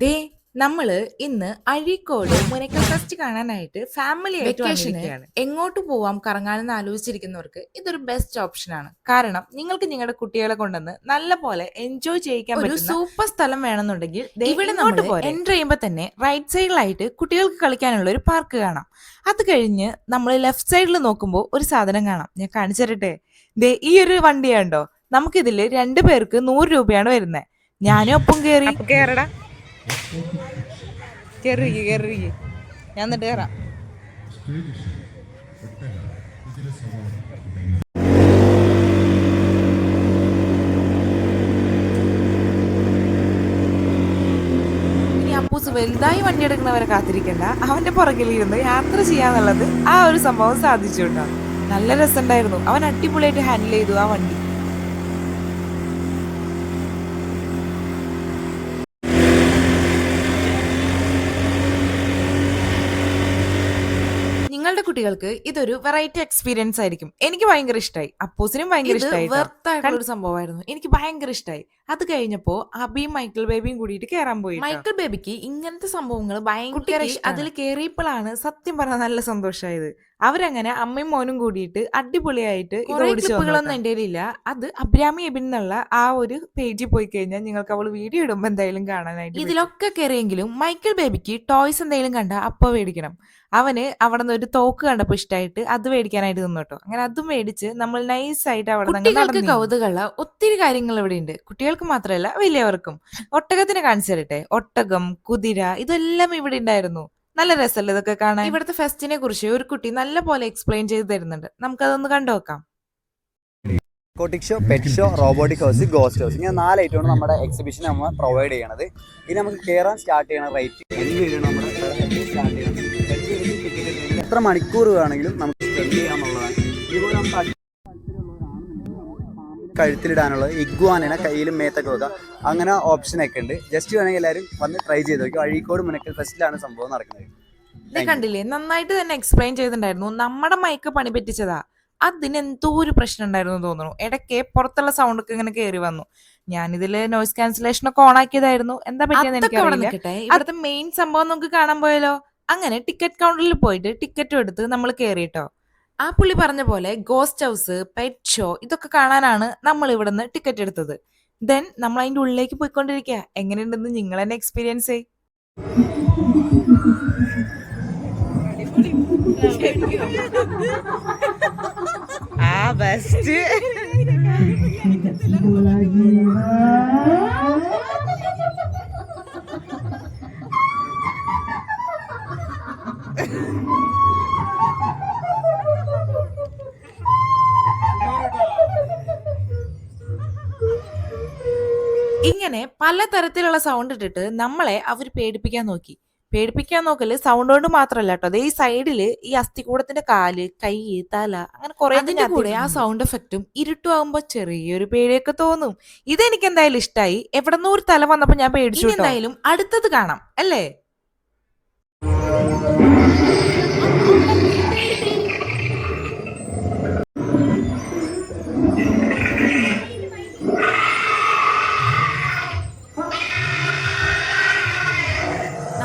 ദേ നമ്മൾ ഇന്ന് അഴീക്കോട് മുനക്കൽ ഫെസ്റ്റ് കാണാനായിട്ട് ഫാമിലി വെക്കേഷന് എങ്ങോട്ട് പോവാം കറങ്ങാനെന്ന് ആലോചിച്ചിരിക്കുന്നവർക്ക് ഇതൊരു ബെസ്റ്റ് ഓപ്ഷൻ ആണ്. കാരണം നിങ്ങൾക്ക് നിങ്ങളുടെ കുട്ടികളെ കൊണ്ടുവന്ന് നല്ല പോലെ എൻജോയ് ചെയ്യിക്കാൻ ഒരു സൂപ്പർ സ്ഥലം വേണമെന്നുണ്ടെങ്കിൽ ഇവിടെ നമ്മൾ എന്റർ ചെയ്യുമ്പോൾ തന്നെ റൈറ്റ് സൈഡിലായിട്ട് കുട്ടികൾക്ക് കളിക്കാനുള്ള ഒരു പാർക്ക് കാണാം. അത് കഴിഞ്ഞ് നമ്മൾ ലെഫ്റ്റ് സൈഡിൽ നോക്കുമ്പോൾ ഒരു സാധനം കാണാം. ഞാൻ കാണിച്ചു തരട്ടെ? ദേ ഈ ഒരു വണ്ടിയാണ്ടോ നമുക്കിതിൽ രണ്ടു പേർക്ക് നൂറ് രൂപയാണ് വരുന്നത് ഞാനും ഒപ്പം കേറി. കേറടാ. കേറി കേറി ഞാൻ എന്നിട്ട് കയറാം അപ്പൂസ് വലുതായി വണ്ടി എടുക്കുന്നവരെ കാത്തിരിക്കണ്ട. അവന്റെ പുറകിലിരുന്ന് യാത്ര ചെയ്യാന്നുള്ളത് ആ ഒരു സംഭവം സാധിച്ചു കേട്ടോ നല്ല രസമുണ്ടായിരുന്നു. അവൻ അടിപൊളിയായിട്ട് ഹാൻഡിൽ ചെയ്തു ആ വണ്ടി. നിങ്ങളുടെ കുട്ടികൾക്ക് ഇതൊരു വെറൈറ്റി എക്സ്പീരിയൻസ് ആയിരിക്കും. എനിക്ക് ഭയങ്കര ഇഷ്ടമായി അപ്പോസിനും ഭയങ്കര ഇഷ്ടമായി ഒരു സംഭവമായിരുന്നു. എനിക്ക് ഭയങ്കര ഇഷ്ടമായി അത് കഴിഞ്ഞപ്പോ അബിയും മൈക്കിൾ ബേബിയും കൂടിയിട്ട് കയറാൻ പോയി മൈക്കിൾ ബേബിക്ക് ഇങ്ങനത്തെ സംഭവങ്ങൾ ഭയങ്കര അതിൽ കയറിയപ്പോഴാണ് സത്യം പറഞ്ഞാൽ നല്ല സന്തോഷമായത് അവരങ്ങനെ അമ്മയും മോനും കൂടിയിട്ട് അടിപൊളിയായിട്ട് ക്ലിപ്പുകളൊന്നും എന്റെ ഇല്ല. അത് അബ്രാമി എബിൻ എന്നുള്ള ആ ഒരു പേജിൽ പോയി കഴിഞ്ഞാൽ നിങ്ങൾക്ക് അവൾ വീഡിയോ ഇടുമ്പോൾ എന്തായാലും കാണാനായിട്ട് ഇതിലൊക്കെ കയറിയെങ്കിലും മൈക്കിൾ ബേബിക്ക് ടോയ്സ് എന്തെങ്കിലും കണ്ട അപ്പോൾ മേടിക്കണം അവന് അവിടെ നിന്ന് ഒരു തോക്ക് കണ്ടപ്പോൾ ഇഷ്ടമായിട്ട് അത് മേടിക്കാനായിട്ട് നിന്നു കേട്ടോ. അങ്ങനെ അതും മേടിച്ച് നമ്മൾ നൈസ് ആയിട്ട് അവിടെ കുട്ടികൾക്ക് കൗതുകമുള്ള ഒത്തിരി കാര്യങ്ങൾ ഇവിടെ ഉണ്ട്. കുട്ടികൾക്ക് മാത്രമല്ല വലിയവർക്കും. ഒട്ടകത്തിനെ കാണിച്ചു തരട്ടെ. ഒട്ടകം കുതിര ഇതെല്ലാം ഇവിടെ ഉണ്ടായിരുന്നു. നല്ല രസമല്ലേ ഇതൊക്കെ കാണാൻ? ഇവിടുത്തെ ഫെസ്റ്റിനെ കുറിച്ച് ഒരു കുട്ടി നല്ല പോലെ എക്സ്പ്ലെയിൻ ചെയ്ത് തരുന്നുണ്ട്. നമുക്കതൊന്ന് കണ്ടു നോക്കാം. കോട്ടിക് show pet show robotic house ghost house ഇങ്ങനെ നാല് ഐറ്റമാണ് നമ്മുടെ എക്സിബിഷൻ നമ്മൾ പ്രൊവൈഡ് ചെയ്യണത്. ഇനി നമുക്ക് കയറാൻ സ്റ്റാർട്ട് ചെയ്യണ റേറ്റ് നമ്മുടെ സ്റ്റാർട്ട് എത്ര മണിക്കൂർ വേണമെങ്കിലും നമുക്ക് സ്പെൻഡ് ചെയ്യാമെന്നുള്ളതാണ് ഇതുപോലെ നമുക്ക് കഴുത്തിലിടാനുള്ളത് ഇഗ്വാനാണ് കയ്യിലും മേത്തൊക്കെ വെക്കുക. അങ്ങനെ ഓപ്ഷനൊക്കെ ഉണ്ട്. ജസ്റ്റ് വേണമെങ്കിൽ എല്ലാവരും വന്ന് ട്രൈ ചെയ്ത് നോക്കും. അഴീക്കോട് മുനക്കൽ ഫെസ്റ്റിലാണ് സംഭവം നടക്കുന്നത്. കണ്ടില്ലേ? നന്നായിട്ട് തന്നെ എക്സ്പ്ലെയിൻ ചെയ്തിട്ടുണ്ടായിരുന്നു. നമ്മുടെ മൈക്ക് പണി പറ്റിച്ചതാ. അതിന് എന്തോ ഒരു പ്രശ്നം ഉണ്ടായിരുന്നു തോന്നുന്നു. ഇടയ്ക്ക് പുറത്തുള്ള സൗണ്ട് ഒക്കെ ഇങ്ങനെ കയറി വന്നു. ഞാനിതിൽ നോയിസ് ക്യാൻസലേഷൻ ഒക്കെ ഓൺ ആക്കിയതായിരുന്നു. എന്താ പറ്റിയെന്ന് എനിക്ക് അടുത്ത മെയിൻ സംഭവം നമുക്ക് കാണാൻ പോയാലോ? അങ്ങനെ ടിക്കറ്റ് കൗണ്ടറിൽ പോയിട്ട് ടിക്കറ്റ് എടുത്ത് നമ്മൾ കയറിട്ടോ ആ പുള്ളി പറഞ്ഞ പോലെ ഗോസ്റ്റ് ഹൗസ് പെറ്റ് ഷോ ഇതൊക്കെ കാണാനാണ് നമ്മൾ ഇവിടുന്ന് ടിക്കറ്റ് എടുത്തത്. ദെൻ നമ്മൾ അതിന്റെ ഉള്ളിലേക്ക് പോയിക്കൊണ്ടിരിക്കുക എങ്ങനെയുണ്ടെന്ന് നിങ്ങൾ തന്നെ എക്സ്പീരിയൻസ് ചെയ് ആ ബെസ്റ്റ് പലതരത്തിലുള്ള സൗണ്ട് ഇട്ടിട്ട് നമ്മളെ അവർ പേടിപ്പിക്കാൻ നോക്കി. പേടിപ്പിക്കാൻ നോക്കൽ സൗണ്ട് കൊണ്ട് മാത്രല്ല കേട്ടോ അതെ ഈ സൈഡിൽ ഈ അസ്ഥികൂടത്തിന്റെ കാൽ കൈ തല അങ്ങനെ കുറെ അതിന്റെ കൂടെ ആ സൗണ്ട് എഫക്റ്റും ഇരുട്ടുമാകുമ്പോ ചെറിയൊരു പേടിയൊക്കെ തോന്നും. ഇതെനിക്ക് എന്തായാലും ഇഷ്ടായി. എവിടെന്നോ ഒരു തല വന്നപ്പോ ഞാൻ പേടിച്ചു എന്തായാലും അടുത്തത് കാണാം. അല്ലേ?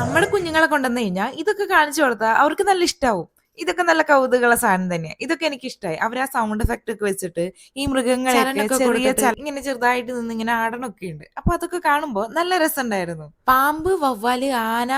നമ്മുടെ കുഞ്ഞുങ്ങളെ കൊണ്ടുവന്നു കഴിഞ്ഞാൽ ഇതൊക്കെ കാണിച്ചു കൊടുത്താൽ അവർക്ക് നല്ല ഇഷ്ടാവും. ഇതൊക്കെ നല്ല കൗതുകമുള്ള സാധനം തന്നെയാണ് ഇതൊക്കെ എനിക്ക് ഇഷ്ടമായി അവർ ആ സൗണ്ട് എഫക്റ്റ് ഒക്കെ വെച്ചിട്ട് ഈ മൃഗങ്ങളെ ചെറിയ ഇങ്ങനെ ചെറുതായിട്ട് നിന്ന് ഇങ്ങനെ ആടണൊക്കെ ഉണ്ട് അപ്പൊ അതൊക്കെ കാണുമ്പോൾ നല്ല രസമുണ്ടായിരുന്നു. പാമ്പ് വവ്വാൽ ആന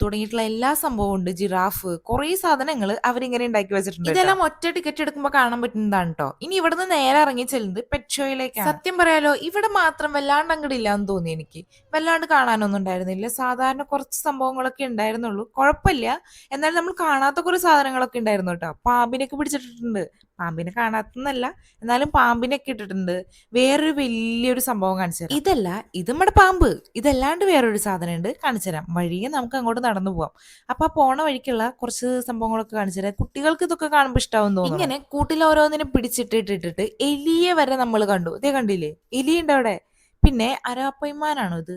തുടങ്ങിയിട്ടുള്ള എല്ലാ സംഭവവും ഉണ്ട്. ജിറാഫ് കുറെ സാധനങ്ങൾ അവരിങ്ങനെ ഉണ്ടാക്കി വെച്ചിട്ടുണ്ട് ഇതെല്ലാം ഒറ്റ ടിക്കറ്റ് എടുക്കുമ്പോൾ കാണാൻ പറ്റുന്നതാണ് കേട്ടോ ഇനി ഇവിടുന്ന് നേരെ ഇറങ്ങി ചെല്ലുന്നത് പെറ്റ് ഷോയിലേക്കാണ് സത്യം പറയാലോ ഇവിടെ മാത്രം വല്ലാണ്ട് അങ്ങോട്ട് എന്ന് തോന്നി എനിക്ക്. വല്ലാണ്ട് കാണാനൊന്നും ഉണ്ടായിരുന്നില്ല. സാധാരണ കുറച്ച് സംഭവങ്ങളൊക്കെ ഉണ്ടായിരുന്നുള്ളൂ. കുഴപ്പമില്ല. എന്നാലും നമ്മൾ കാണാത്ത കുറെ സാധനങ്ങളൊക്കെ ഉണ്ടായിരുന്നു കേട്ടോ. പാമ്പിനൊക്കെ പിടിച്ചിട്ടിട്ടുണ്ട്. പാമ്പിനെ കാണാത്തന്നല്ല എന്നാലും പാമ്പിനൊക്കെ ഇട്ടിട്ടുണ്ട്. വേറൊരു വലിയൊരു സംഭവം കാണിച്ചു ഇതല്ല ഇത് നമ്മുടെ പാമ്പ്. ഇതല്ലാണ്ട് വേറൊരു സാധനം ഉണ്ട് കാണിച്ചു തരാം. വഴിയെ നമുക്ക് അങ്ങോട്ട് നടന്നു പോവാം. അപ്പൊ ആ പോണ വഴിക്കുള്ള കുറച്ച് സംഭവങ്ങളൊക്കെ കാണിച്ചു തരാം. കുട്ടികൾക്ക് ഇതൊക്കെ കാണുമ്പോൾ ഇഷ്ടാവും തോന്നുന്നു. ഇങ്ങനെ കൂട്ടിൽ ഓരോന്നിനും പിടിച്ചിട്ടിട്ടിട്ടിട്ട് എലിയെ വരെ നമ്മൾ കണ്ടു. ഇതേ കണ്ടില്ലേ? എലിയുണ്ട് അവിടെ? പിന്നെ അരാപ്പയ്മാനാണോ ഇത്?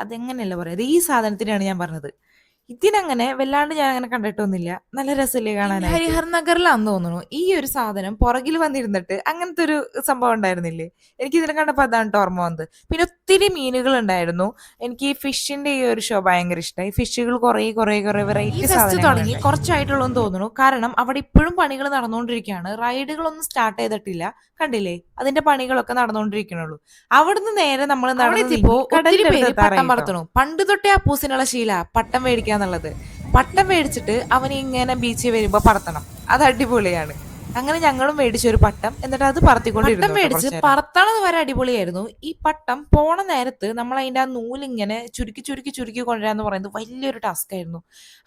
അതെങ്ങനെയല്ല പറയാ ഈ സാധനത്തിനാണ് ഞാൻ പറഞ്ഞത്. ഇതിനങ്ങനെ വല്ലാണ്ട് ഞാൻ അങ്ങനെ കണ്ടിട്ടൊന്നുമില്ല. നല്ല രസമല്ലേ കാണാൻ ഹരിഹർ നഗറിലാന്ന് തോന്നുന്നു. ഈ ഒരു സാധനം പുറകിൽ വന്നിരുന്നിട്ട് അങ്ങനത്തെ ഒരു സംഭവം ഉണ്ടായിരുന്നില്ലേ? എനിക്ക് ഇതിനെ കണ്ടപ്പോൾ അതാണ് ഓർമ്മ വന്നത്. പിന്നെ ഒത്തിരി മീനുകൾ ഉണ്ടായിരുന്നു. എനിക്ക് ഈ ഫിഷിന്റെ ഈ ഒരു ഷോ ഭയങ്കര ഇഷ്ടമായി ഫിഷുകൾ കുറേ കുറേ കുറേ വെറൈറ്റി തുടങ്ങി കുറച്ചായിട്ടുള്ളൂ തോന്നുന്നു. കാരണം അവിടെ ഇപ്പോഴും പണികൾ നടന്നുകൊണ്ടിരിക്കുകയാണ്. റൈഡുകളൊന്നും സ്റ്റാർട്ട് ചെയ്തിട്ടില്ല. കണ്ടില്ലേ? അതിന്റെ പണികളൊക്കെ നടന്നുകൊണ്ടിരിക്കണുള്ളൂ. അവിടുന്ന് നേരെ നമ്മൾ നടന്നിപ്പോ പട്ടം പറത്തണു. പണ്ട് തൊട്ടേ ആ പൂസിനുള്ള ശീല. പട്ടം മേടിക്കാന്നുള്ളത് പട്ടം മേടിച്ചിട്ട് അവൻ ഇങ്ങനെ ബീച്ചിൽ വരുമ്പോൾ പറത്തണം. അത് അടിപൊളിയാണ്. അങ്ങനെ ഞങ്ങളും മേടിച്ചു ഒരു പട്ടം. എന്നിട്ട് അത് പറത്തിക്കൊണ്ട് പട്ടം മേടിച്ച് പറത്തണത് വരെ അടിപൊളിയായിരുന്നു. ഈ പട്ടം പോണ നേരത്ത് നമ്മൾ അതിന്റെ ആ നൂലിങ്ങനെ ചുരുക്കി ചുരുക്കി ചുരുക്കി കൊണ്ടുവരാന്ന് പറയുന്നത് വലിയൊരു ടാസ്ക് ആയിരുന്നു.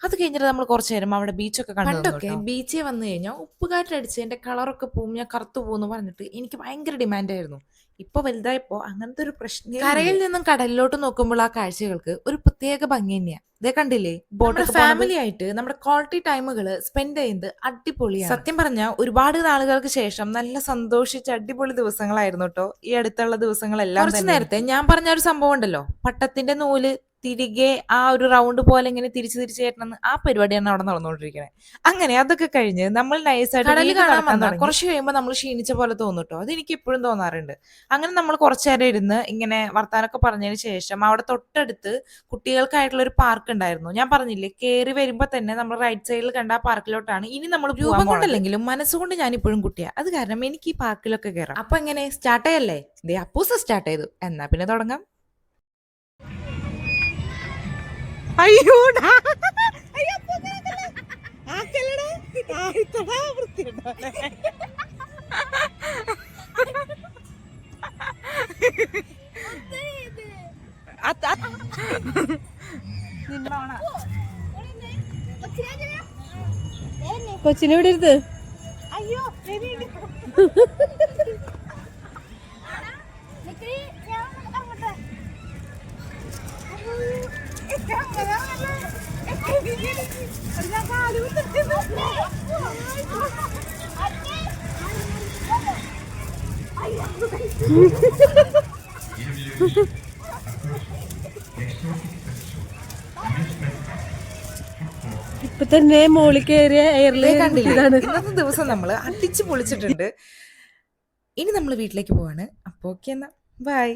അത് കഴിഞ്ഞിട്ട് നമ്മൾ കുറച്ചു നേരം അവിടെ ബീച്ചൊക്കെ കണ്ടൊക്കെ ബീച്ചിൽ വന്നു കഴിഞ്ഞാൽ ഉപ്പുകാറ്റടിച്ച് എന്റെ കളറൊക്കെ പോവും ഞാൻ കറുത്തു പോകുന്നു പറഞ്ഞിട്ട് എനിക്ക് ഭയങ്കര ഡിമാൻഡായിരുന്നു ഇപ്പൊ വലുതായപ്പോ അങ്ങനത്തെ ഒരു പ്രശ്നം കരയിൽ നിന്നും കടലിലോട്ട് നോക്കുമ്പോൾ ആ കാഴ്ചകൾക്ക് ഒരു പ്രത്യേക ഭംഗി തന്നെയാ. ഇതേ കണ്ടില്ലേ? ബോട്ട് ഫാമിലി ആയിട്ട് നമ്മുടെ ക്വാളിറ്റി ടൈമുകൾ സ്പെൻഡ് ചെയ്യുന്നത് അടിപൊളിയാണ്. സത്യം പറഞ്ഞാൽ ഒരുപാട് നാളുകൾക്ക് ശേഷം നല്ല സന്തോഷിച്ച അടിപൊളി ദിവസങ്ങളായിരുന്നു കേട്ടോ ഈ അടുത്തുള്ള ദിവസങ്ങളെല്ലാം കുറച്ച് നേരത്തെ ഞാൻ പറഞ്ഞ ഒരു സംഭവം ഉണ്ടല്ലോ. പട്ടത്തിന്റെ നൂൽ തിരികെ ആ ഒരു റൗണ്ട് പോലെ ഇങ്ങനെ തിരിച്ചു തിരിച്ചു കയറ്റണം ആ പരിപാടിയാണ് അവിടെ നടന്നുകൊണ്ടിരിക്കുന്നത് അങ്ങനെ അതൊക്കെ കഴിഞ്ഞ് നമ്മൾ നൈസായിട്ട് കുറച്ച് കഴിയുമ്പോൾ നമ്മൾ ക്ഷീണിച്ച പോലെ തോന്നും കേട്ടോ അത് എനിക്ക് ഇപ്പോഴും തോന്നാറുണ്ട്. അങ്ങനെ നമ്മൾ കുറച്ചു നേരം ഇരുന്ന് ഇങ്ങനെ വർത്താനൊക്കെ പറഞ്ഞതിന് ശേഷം അവിടെ തൊട്ടടുത്ത് കുട്ടികൾക്കായിട്ടുള്ള ഒരു പാർക്ക് ഉണ്ടായിരുന്നു. ഞാൻ പറഞ്ഞില്ലേ കയറി വരുമ്പോൾ തന്നെ നമ്മൾ റൈറ്റ് സൈഡിൽ കണ്ട ആ പാർക്കിലോട്ടാണ് ഇനി നമ്മൾ രൂപം കൊണ്ടല്ലെങ്കിലും മനസ്സുകൊണ്ട് ഞാൻ ഇപ്പോഴും കുട്ടിയാ. അത് കാരണം എനിക്ക് ഈ പാർക്കിലൊക്കെ കയറാം അപ്പൊ എങ്ങനെ? സ്റ്റാർട്ട് ചെയ്യല്ലേ ദേ അപ്പൂസ് സ്റ്റാർട്ട് ചെയ്തു എന്നാ പിന്നെ തുടങ്ങാം. നിന്നോണ. കൊച്ചിനെ ഇവിടെ ഇരുത്ത് അയ്യോ എലി. ഞാൻ കാൽ കുത്തിട്ട് ഇപ്പൊ തന്നെ മോളിൽ കയറിയ എയർലൈൻ ഇതാണ് ഇന്നത്തെ ദിവസം നമ്മൾ അടിച്ചു പൊളിച്ചിട്ടുണ്ട്. ഇനി നമ്മൾ വീട്ടിലേക്ക് പോവാണ്. അപ്പൊ ഓക്കെ എന്നാ. ബൈ